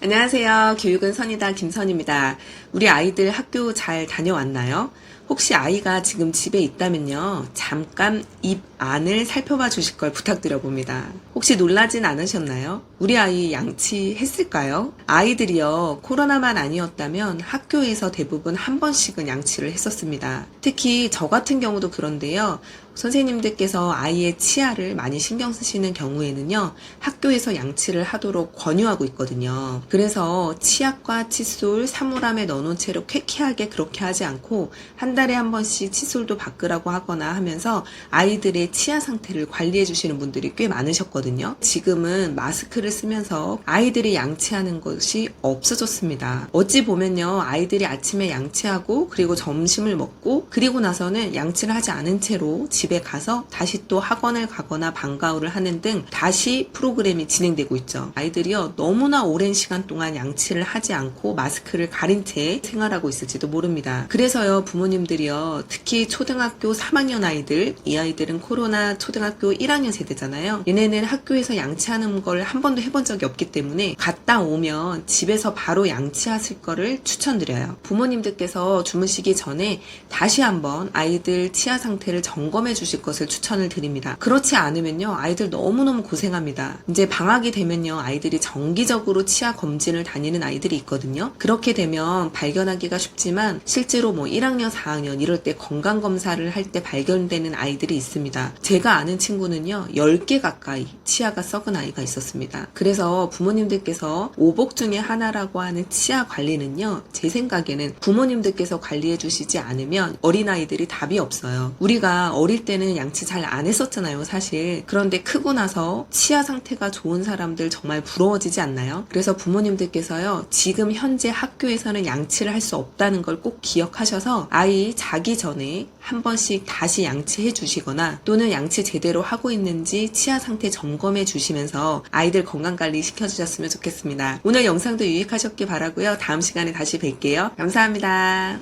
안녕하세요. 교육은 선이다 김선입니다. 우리 아이들 학교 잘 다녀왔나요? 혹시 아이가 지금 집에 있다면요. 잠깐 입 안을 살펴봐 주실 걸 부탁드려 봅니다. 혹시 놀라진 않으셨나요? 우리 아이 양치했을까요? 아이들이요. 코로나만 아니었다면 학교에서 대부분 한 번씩은 양치를 했었습니다. 특히 저 같은 경우도 그런데요. 선생님들께서 아이의 치아를 많이 신경 쓰시는 경우에는요, 학교에서 양치를 하도록 권유하고 있거든요. 그래서 치약과 칫솔, 사물함에 넣어놓은 채로 쾌쾌하게 그렇게 하지 않고, 한 달에 한 번씩 칫솔도 바꾸라고 하거나 하면서 아이들의 치아 상태를 관리해 주시는 분들이 꽤 많으셨거든요. 지금은 마스크를 쓰면서 아이들이 양치하는 것이 없어졌습니다. 어찌 보면요, 아이들이 아침에 양치하고, 그리고 점심을 먹고, 그리고 나서는 양치를 하지 않은 채로 집에 가서 다시 또 학원을 가거나 방과후를 하는 등 다시 프로그램이 진행되고 있죠. 아이들이요 너무나 오랜 시간 동안 양치를 하지 않고 마스크를 가린 채 생활하고 있을지도 모릅니다. 그래서요 부모님들이요 특히 초등학교 3학년 아이들 이 아이들은 코로나 초등학교 1학년 세대잖아요. 얘네는 학교에서 양치하는 걸 한 번도 해본 적이 없기 때문에 갔다 오면 집에서 바로 양치하실 거를 추천드려요. 부모님들께서 주무시기 전에 다시 한번 아이들 치아 상태를 점검해 주실 것을 추천을 드립니다. 그렇지 않으면요, 아이들 너무너무 고생합니다. 이제 방학이 되면요, 아이들이 정기적으로 치아 검진을 다니는 아이들이 있거든요. 그렇게 되면 발견하기가 쉽지만 실제로 뭐 1학년, 4학년 이럴 때 건강검사를 할 때 발견되는 아이들이 있습니다. 제가 아는 친구는요, 10개 가까이 치아가 썩은 아이가 있었습니다. 그래서 부모님들께서 오복 중에 하나라고 하는 치아 관리는요, 제 생각에는 부모님들께서 관리해 주시지 않으면 어린아이들이 답이 없어요. 우리가 어릴 때는 양치 잘 안 했었잖아요, 사실. 그런데 크고 나서 치아 상태가 좋은 사람들 정말 부러워지지 않나요? 그래서 부모님들께서요, 지금 현재 학교에서는 양치를 할 수 없다는 걸 꼭 기억하셔서 아이 자기 전에 한 번씩 다시 양치해 주시거나 또는 양치 제대로 하고 있는지 치아 상태 점검해 주시면서 아이들 건강 관리 시켜주셨으면 좋겠습니다. 오늘 영상도 유익하셨길 바라고요. 다음 시간에 다시 뵐게요. 감사합니다.